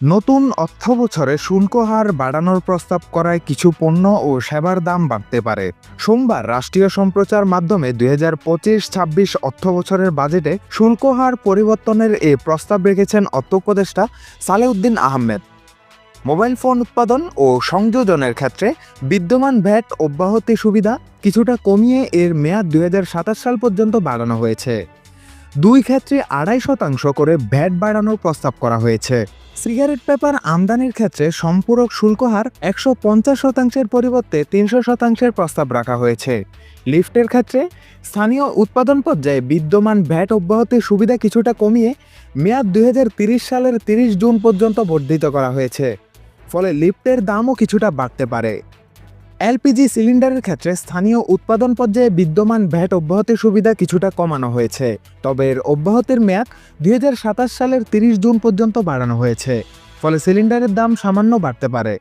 নতুন অর্থ বছরে শুল্ক হার বাড়ানোর প্রস্তাব করায় কিছু পণ্য ও সেবার দাম বাড়তে পারে। সোমবার রাষ্ট্রীয় সম্প্রচার মাধ্যমে দুই হাজার পঁচিশ ছাব্বিশ অর্থ বছরের বাজেটে শুল্ক হার পরিবর্তনের এ প্রস্তাব রেখেছেন অর্থ উপদেষ্টা সালেউদ্দিন আহমেদ। মোবাইল ফোন উৎপাদন ও সংযোজনের ক্ষেত্রে বিদ্যমান ভ্যাট অব্যাহতি সুবিধা কিছুটা কমিয়ে এর মেয়াদ দুই হাজার সাতাশ সাল পর্যন্ত বাড়ানো হয়েছে। দুই ক্ষেত্রে আড়াই শতাংশ করে ভ্যাট বাড়ানোর প্রস্তাব করা হয়েছে। সিগারেট পেপার আমদানির ক্ষেত্রে সম্পূরক শুল্ক হার একশো পঞ্চাশ শতাংশের পরিবর্তে তিনশো শতাংশের প্রস্তাব রাখা হয়েছে। লিফটের ক্ষেত্রে স্থানীয় উৎপাদন পর্যায়ে বিদ্যমান ভ্যাট অব্যাহতির সুবিধা কিছুটা কমিয়ে মেয়াদ দুই সালের তিরিশ জুন পর্যন্ত বর্ধিত করা হয়েছে। ফলে লিফটের দামও কিছুটা বাড়তে পারে। এলপিজি সিলিন্ডারের ক্ষেত্রে স্থানীয় উৎপাদন পর্যায়ে বিদ্যমান ভ্যাট অব্যাহতির সুবিধা কিছুটা কমানো হয়েছে। তবে এর অব্যাহতির মেয়াদ দুই হাজার সাতাশ সালের তিরিশ জুন পর্যন্ত বাড়ানো হয়েছে। ফলে সিলিন্ডারের দাম সামান্য বাড়তে পারে।